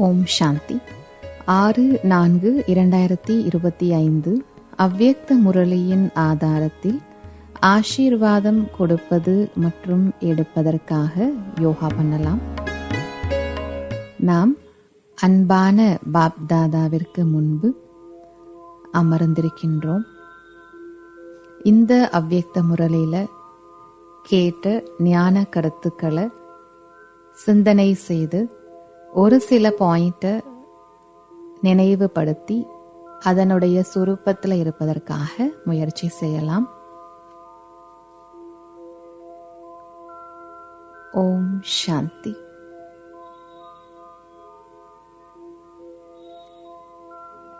ஓம் சாந்தி. ஆறு நான்கு இரண்டாயிரத்தி இருபத்தி ஐந்து அவ்வியக்த முரளியின் ஆதாரத்தில் ஆசீர்வாதம் கொடுப்பது மற்றும் எடுப்பதற்காக யோகா பண்ணலாம். நாம் அன்பான பாப்தாதாவிற்கு முன்பு அமர்ந்திருக்கின்றோம். இந்த அவ்வியக்த முரளியில் கேட்ட ஞான கருத்துக்களை சிந்தனை செய்து ஒரு சில பாயிண்ட்டை நினைவுபடுத்தி அதனுடைய சுருப்பத்தில் இருப்பதற்காக முயற்சி செய்யலாம். ஓம் சாந்தி.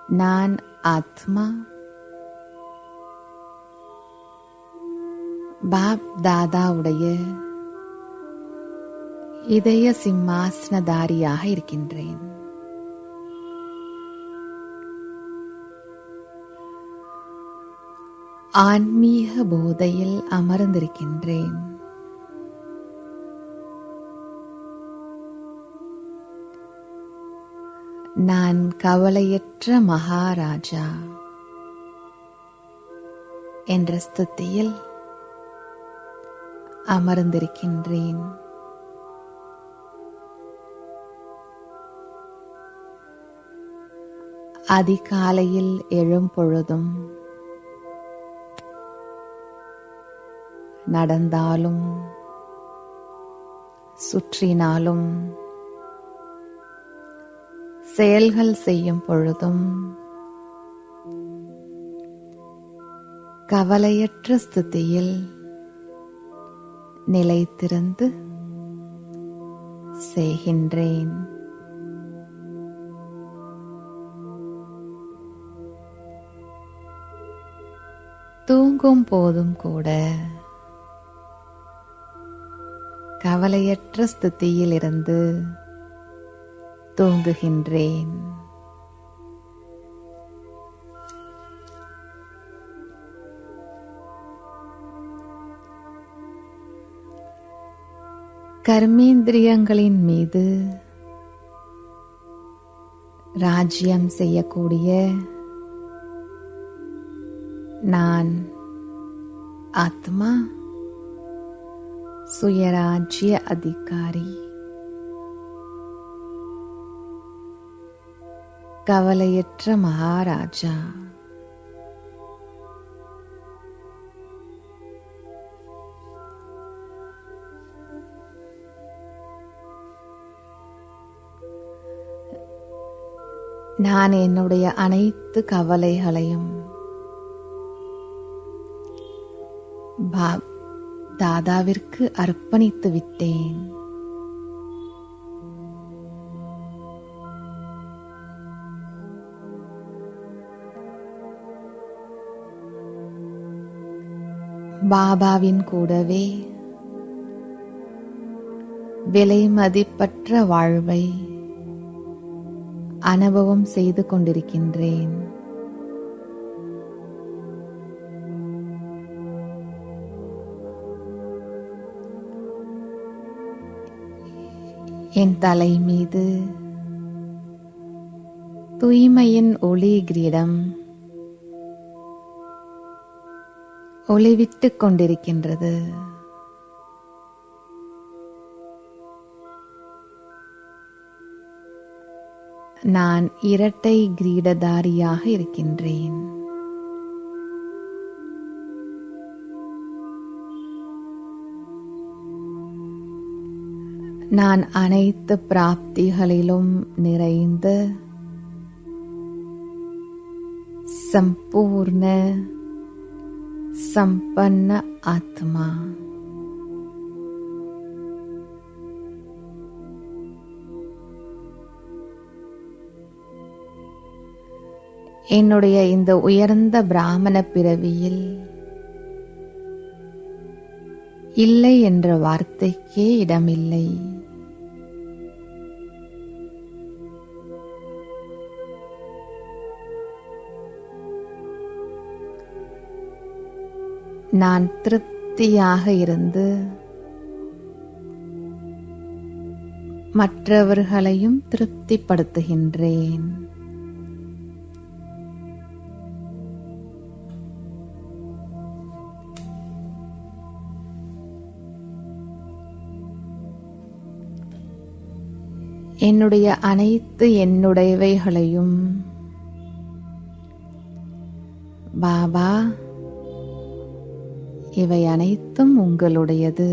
நான் ஆத்மா. பாப் தாதாவுடைய இதய சிம்மாசனதாரியாக இருக்கின்றேன். ஆன்மீக போதையில் அமர்ந்திருக்கின்றேன். நான் கவலையற்ற மகாராஜா என்ற ஸ்துதியில் அமர்ந்திருக்கின்றேன். அதிகாலையில் எழும் பொழுதும் நடந்தாலும் சுற்றினாலும் செயல்கள் செய்யும் பொழுதும் கவலையற்ற ஸ்திதியில் நிலைத்திருந்து செய்கின்றேன். தூங்கும் போதும் கூட கவலையற்ற ஸ்திதியில் இருந்து தூங்குகின்றேன். கர்மேந்திரியங்களின் மீது ராஜ்யம் செய்யக்கூடிய நான் ஆத்மா சுயராஜ்ய அதிகாரி கவலையற்ற மகாராஜா நான் என்னுடைய அனைத்து கவலைகளையும் பாப் தாதாவிற்கு அர்ப்பணித்து விட்டேன். பாபாவின் கூடவே விலை மதிப்பற்ற வாழ்வை அனுபவம் செய்து கொண்டிருக்கின்றேன். என் தலை மீது தூய்மையின் ஒளி கிரீடம். ஒளிவிட்டுக் கொண்டிருக்கின்றது. நான் இரட்டை கிரீடதாரியாக இருக்கின்றேன். நான் அனைத்து பிராப்திகளிலும் நிறைந்த சம்பூர்ண சம்பன்ன ஆத்மா. என்னுடைய இந்த உயர்ந்த பிராமண பிறவியில் இல்லை என்ற வார்த்தைக்கே இடமில்லை. நான் திருப்தியாக இருந்து மற்றவர்களையும் திருப்திப்படுத்துகின்றேன். என்னுடைய அனைத்து என்னுடையவைகளையும். பாபா இவை அனைத்தும் உங்களுடையது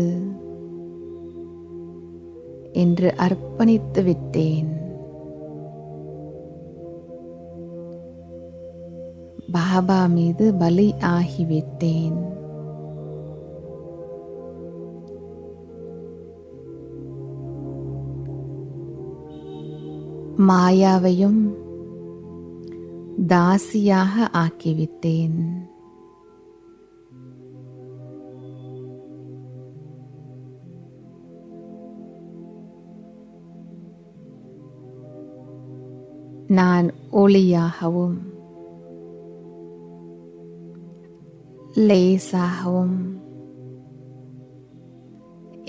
என்று அர்ப்பணித்து விட்டேன். பாபா மீது பலி ஆகிவிட்டேன். மாயாவையும் தாசியாக ஆக்கிவிட்டேன் நான் ஒளியாகவும் லேசாகவும்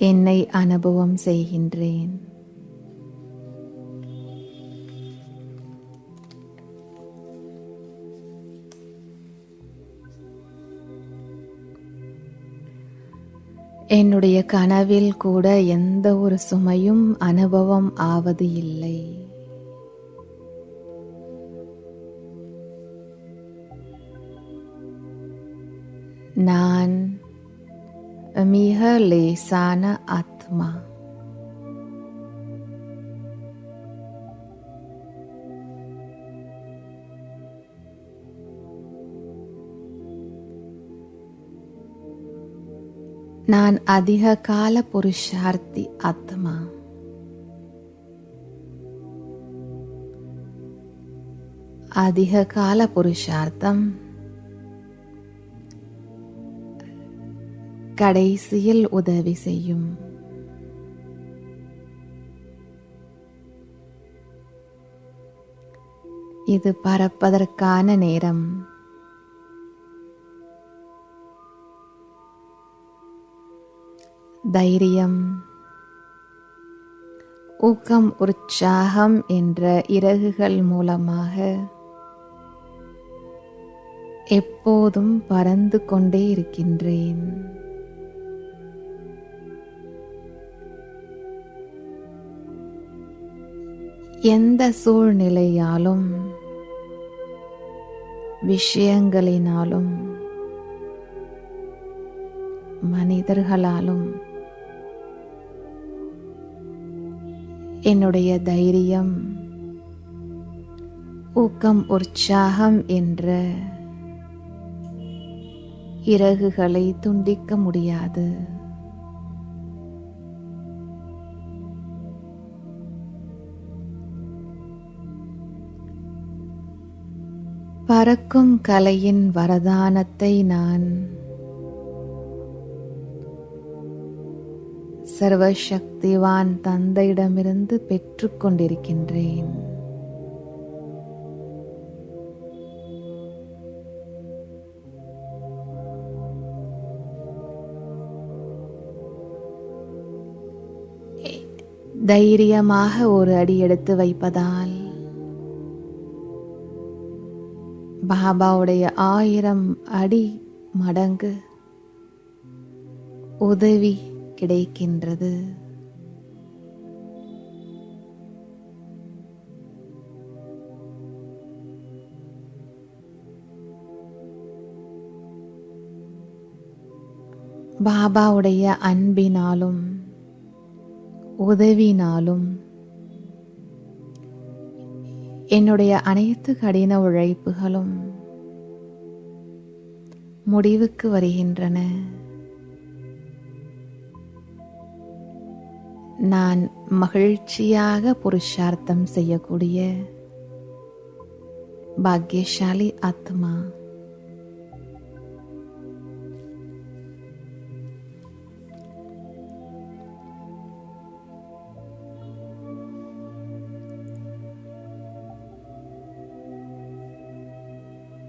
என்னை அனுபவம் செய்கின்றேன் என்னுடைய கனவில் கூட எந்த ஒரு சுமையும் அனுபவம் ஆவது இல்லை. நான் மிக லேசான ஆத்மா. நான் அதிக கால புருஷார்த்தி ஆத்மா அதிக கால புருஷார்த்தம்? கடைசியில் உதவி செய்யும். இது பறப்பதற்கான நேரம். தைரியம். ஊக்கம் உற்சாகம் என்ற இறகுகள் மூலமாக எப்போதும் பறந்து கொண்டே இருக்கின்றேன். எந்த சூழ்நிலையாலும் விஷயங்களினாலும் மனிதர்களாலும் என்னுடைய தைரியம் ஊக்கம் உற்சாகம் என்ற இறகுகளை துண்டிக்க முடியாது. பறக்கும் கலையின் வரதானத்தை நான் சர்வசக்திவான் தந்தையிடமிருந்து பெற்றுக்கொண்டிருக்கின்றேன். தைரியமாக ஒரு அடி எடுத்து வைப்பதால் பாபாவுடைய ஆயிரம் அடி மடங்கு உதவி கிடைக்கின்றது. பாபாவுடைய அன்பினாலும் உதவினாலும் என்னுடைய அனைத்து கடின உழைப்புகளும் முடிவுக்கு வருகின்றன. நான் மகிழ்ச்சியாக புருஷார்த்தம் செய்யக்கூடிய பாக்யசாலி ஆத்மா.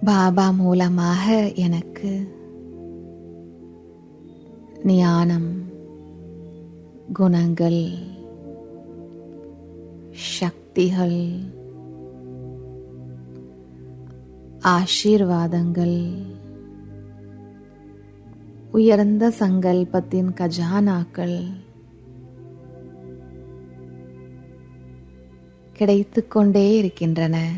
பாபா மூலமாக எனக்கு ஞானம் குணங்கள் சக்திகள் ஆசீர்வாதங்கள் உயர்ந்த சங்கல்பத்தின் கஜானாக்கள் கிடைத்து கொண்டே இருக்கின்றன.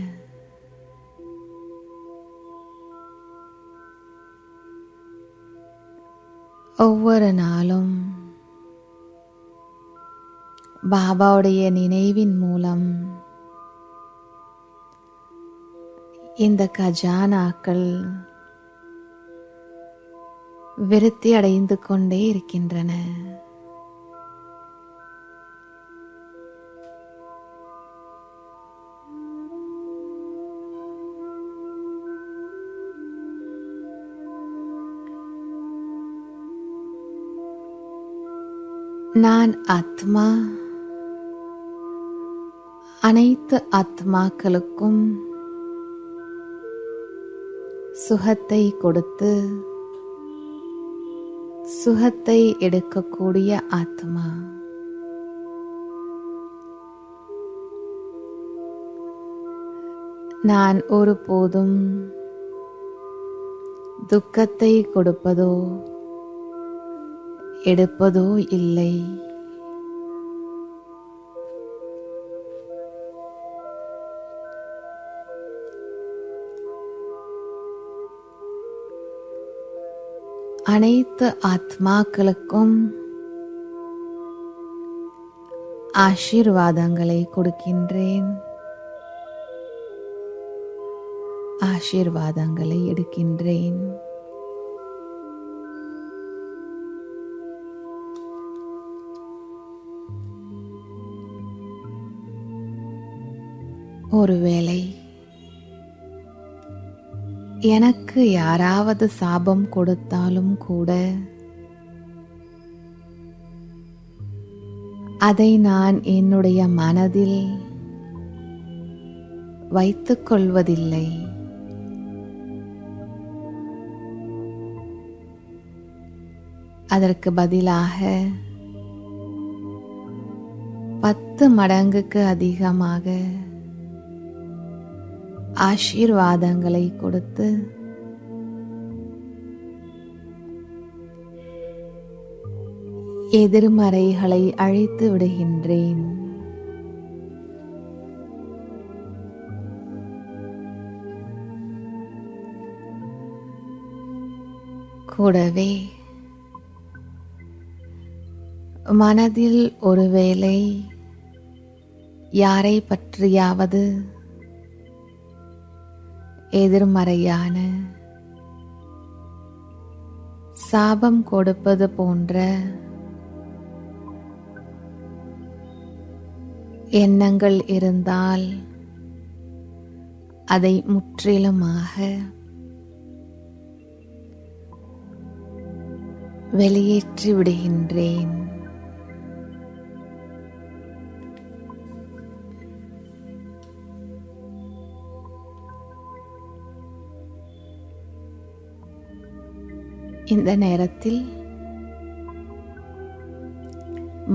ஒவ்வொரு நாளும் பாபாவுடைய நினைவின் மூலம். இந்த கஜானாக்கள் விருத்தி அடைந்து கொண்டே இருக்கின்றன. நான் ஆத்மா அனைத்து ஆத்மாக்களுக்கும் சுகத்தை கொடுத்து சுகத்தை எடுக்கக்கூடிய ஆத்மா. நான் ஒருபோதும் துக்கத்தை கொடுப்பதோ எடுப்பதோ இல்லை. அனைத்து ஆத்மாக்களுக்கும் ஆசீர்வாதங்களை கொடுக்கின்றேன். ஆசீர்வாதங்களை எடுக்கின்றேன். ஒருவேளை எனக்கு யாராவது சாபம் கொடுத்தாலும் கூட அதை நான் என்னுடைய மனதில் வைத்துக் கொள்வதில்லை அதற்கு பதிலாக பத்து மடங்குக்கு அதிகமாக ஆசீர்வாதங்களை கொடுத்து எதிர்மறைகளை அழைத்து விடுகின்றேன். கூடவே மனதில் ஒருவேளை யாரை பற்றியாவது எதிர்மறையான சாபம் கொடுப்பது போன்ற எண்ணங்கள் இருந்தால் அதை முற்றிலுமாக வெளியேற்றி விடுகின்றேன். இந்த நேரத்தில்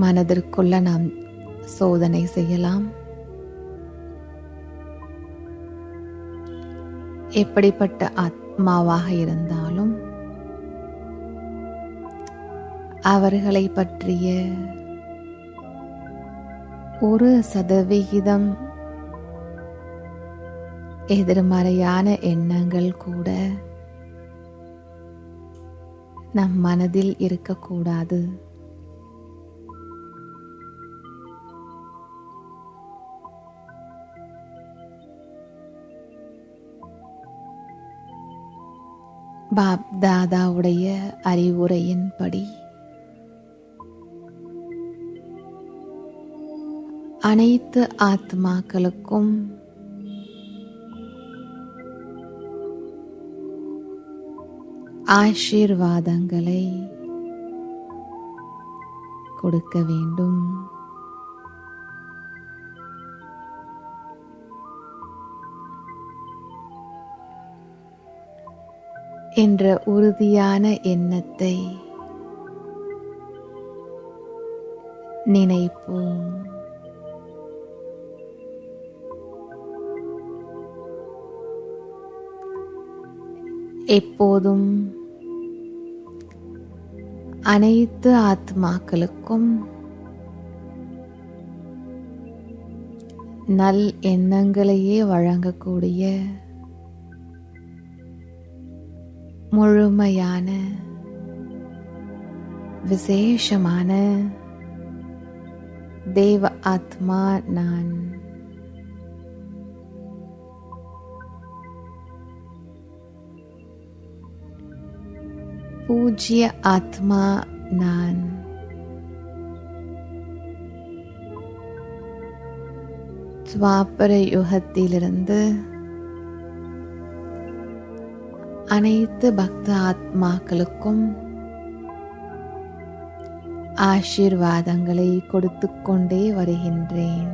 மனதிற்குள்ள நாம் சோதனை செய்யலாம். எப்படிப்பட்ட ஆத்மாவாக இருந்தாலும் அவர்களை பற்றிய ஒரு சதவிகிதம் எதிர்மறையான எண்ணங்கள் கூட நம் மனதில் இருக்கக்கூடாது. பாப் தாதாவுடைய அறிவுரையின்படி அனைத்து ஆத்மாக்களுக்கும் ஆசீர்வாதங்களை கொடுக்க வேண்டும். என்ற உறுதியான எண்ணத்தை நினைப்போம். எப்போதும் அனைத்து ஆத்மாக்களுக்கும் நல் எண்ணங்களையே வழங்கக்கூடிய முழுமையான விசேஷமான தேவ ஆத்மா நான். பூஜ்ய ஆத்மா நான் துவாபர யுகத்திலிருந்து அனைத்து பக்த ஆத்மாக்களுக்கும் ஆசீர்வாதங்களை கொடுத்து கொண்டே வருகின்றேன்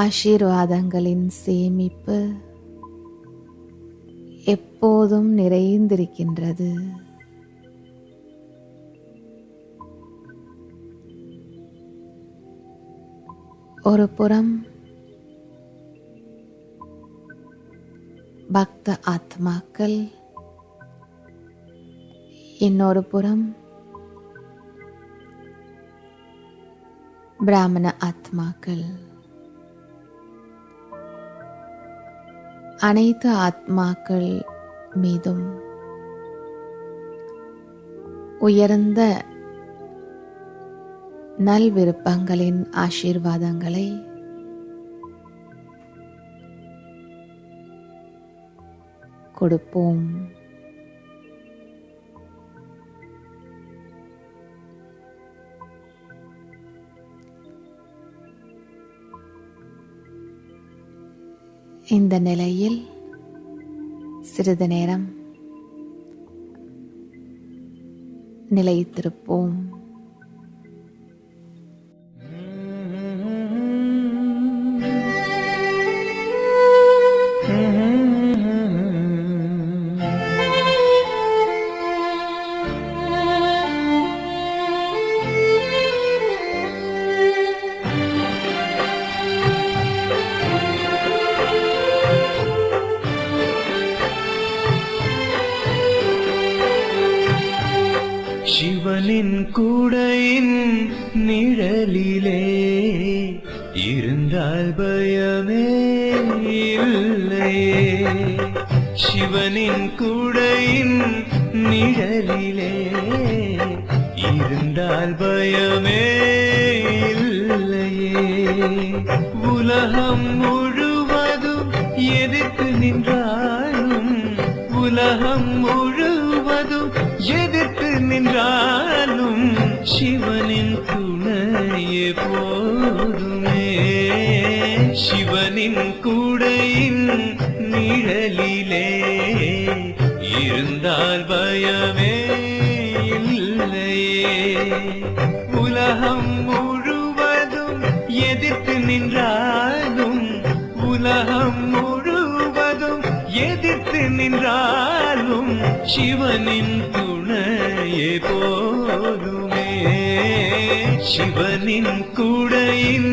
ஆசீர்வாதங்களின் சேமிப்பு எப்போதும் நிறைந்திருக்கின்றது. ஒரு புறம் பக்த ஆத்மாக்கள் இன்னொரு புறம் பிராமண ஆத்மாக்கள். அனைத்து ஆத்மாக்கள் மீதும். உயர்ந்த நல் விருப்பங்களின் ஆசீர்வாதங்களை கொடுப்போம். இந்த நிலையில் சிறிது நேரம் நிலைத்திருப்போம். சிவனின் கூடையின் நிழலிலே இருந்தால் பயமே இல்லையே சிவனின் கூடையின் நிழலிலே இருந்தால் பயமே இல்லையே. உலகம் முழுவதும் எதிர்த்து நின்றாலும் உலகம் முழுவதும் எதிர்த்து நின்றாலும் சிவனின் துணையே போதுமே. சிவனின் கூடையின் நிழலிலே இருந்தால் பயமே இல்லையே. உலகம் முழுவதும் எதிர்த்து நின்றாலும் உலகம் முழுவதும் எதிர்த்து நின்றாலும் சிவனின் துணையே போதும். சிவனின் கூடையின்